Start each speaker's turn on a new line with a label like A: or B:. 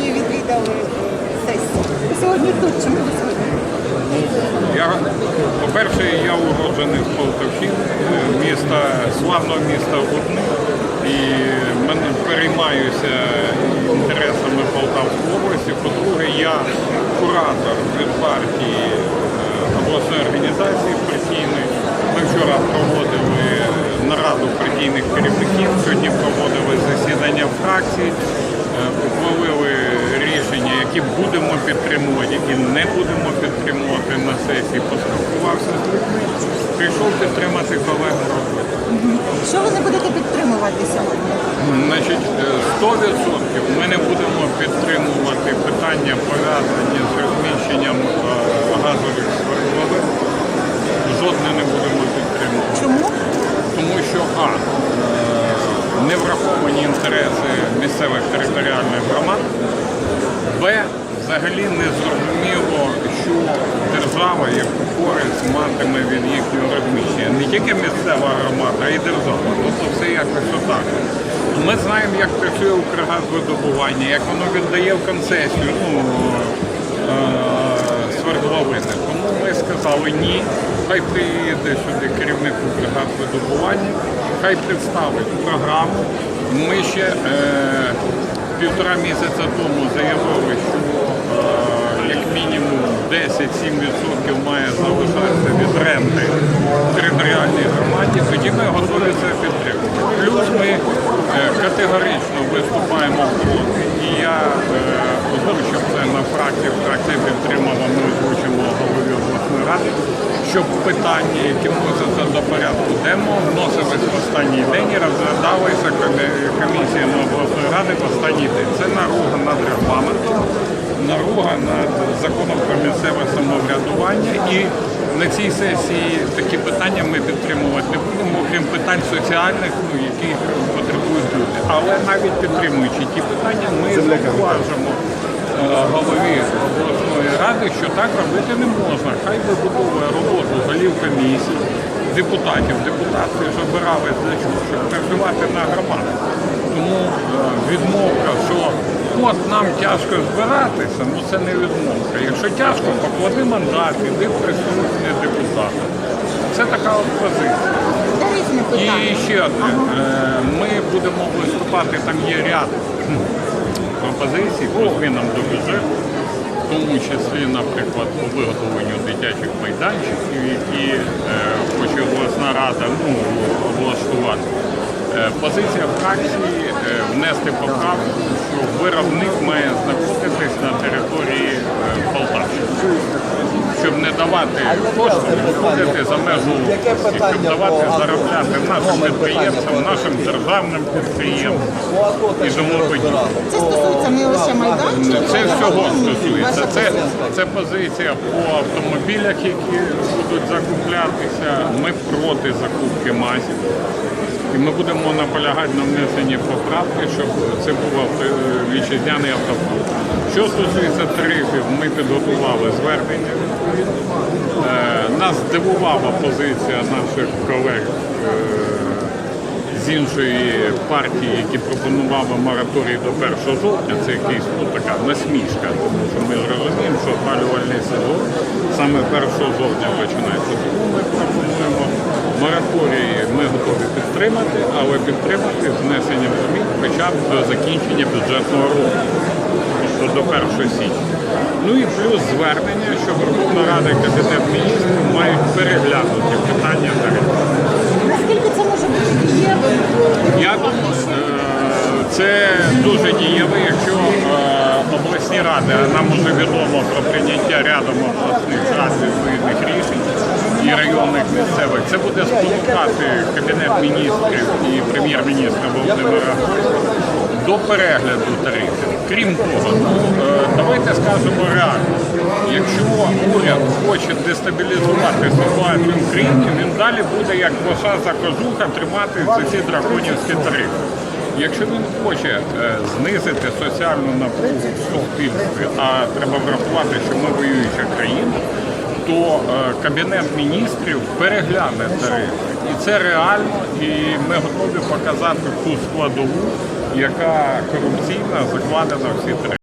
A: сьогодні відвідали сесію. Сьогодні тут. Чому ви сьогодні?
B: По-перше, я уроджений з Полтавщини, міста, славного міста Гудни. І мене переймаюся інтересами Полтавської області. По-друге, я куратор від партії е, обласної організації партійної. Ми вчора проводили нараду партійних керівників, сьогодні проводили засідання рішення, які будемо підтримувати, які не будемо підтримувати на сесії. Поспілкувався з людьми, прийшов підтримати колег роботи.
A: Що ви не будете підтримувати сьогодні?
B: Значить, е, 100% ми не будемо підтримувати питання пов'язані з розміщенням е, газових свердловин. Жодне не будемо підтримувати.
A: Чому?
B: Тому що А. е, Не враховані інтереси місцевих територіальних громад. Б. Взагалі не зрозуміло, що держава яку користь матиме від їхнього розміщення. Не тільки місцева громада, а й держава. Тобто все якось отак. Ми знаємо, як працює Укргазвидобування, як воно віддає в концесію ну, е, свердловини. Тому ми сказали ні, хай приїде сюди керівник Укргазвидобування, хай представить програму. Ми ще е, півтора місяця тому заявили, що е, як мінімум 10-7% має залишатися від ренти територіальній громаді, тоді ми готові це підтримати. Плюс ми е, категорично виступаємо проти, і я е, озвучив це на фракції, фракція підтримала, ми озвучимо голові обласної ради, щоб питання, які вносяться над законом про місцеве самоврядування і на цій сесії такі питання ми підтримувати не будемо, окрім питань соціальних, ну, які потребують люди. Але навіть підтримуючи ті питання, ми зауважимо е, голові обласної ради, що так робити не можна. Хай вибудовує роботу голів комісій, депутатів. Депутати ж обирали для чого? Щоб працювати на громаду. Тому е, відмовка, що от нам тяжко збиратися, ну це не відмовка. Якщо тяжко, поклади мандат, іди в присутні депутата. Це така от позиція. І ще одне. Е, Ми будемо виступати, там є ряд пропозицій по змінам до бюджету, в тому числі, наприклад, по виготовленню дитячих майданчиків, які е, хоче обласна рада ну, облаштувати. Е, Позиція фракції е, внести поправку, що виробник має знаходитись на території е, Полтавщини, щоб не давати кошти виходити за межу області, щоб давати заробляти нашим підприємцям, нашим державним підприємцям і тому подібне.
A: Це стосується не лише майданчиків.
B: Це всього стосується. Це. Це позиція по автомобілях, які будуть закуплятися. Ми проти закупки МАЗів. І ми будемо наполягати на внесенні поправки, щоб це був вітчизняний автопарк. Що стосується тарифів, ми підготували звернення. Е, Нас здивувала позиція наших колег е, з іншої партії, які пропонували мораторій до 1 жовтня, це якийсь ну, така насмішка, тому що ми розуміємо, що опалювальний сезон саме 1 жовтня починається. Тому ми пропонуємо мораторій, ми готові підтримати, але підтримати з внесенням змін хоча б до закінчення бюджетного року, тобто до 1 січня. Ну і плюс звернення, що Верховна Рада і Кабінет міністрів мають переглянути питання ради, нам уже відомо про прийняття рядом обласних рад відповідних рішень і районних місцевих, це буде спонукати Кабінет міністрів і прем'єр-міністра Володимира до перегляду тарифів. Крім того, ну, е, давайте скажемо реально, якщо уряд хоче дестабілізувати ситуацію в країні, він далі буде як коша за тримати ці драконівські тарифи. Якщо він хоче е, знизити соціальну напругу в суспільстві, а треба врахувати, що ми воююча країна, то е, Кабінет міністрів перегляне тарифи. І це реально, і ми готові показати ту складову, яка корупційна закладена в ці тарифи.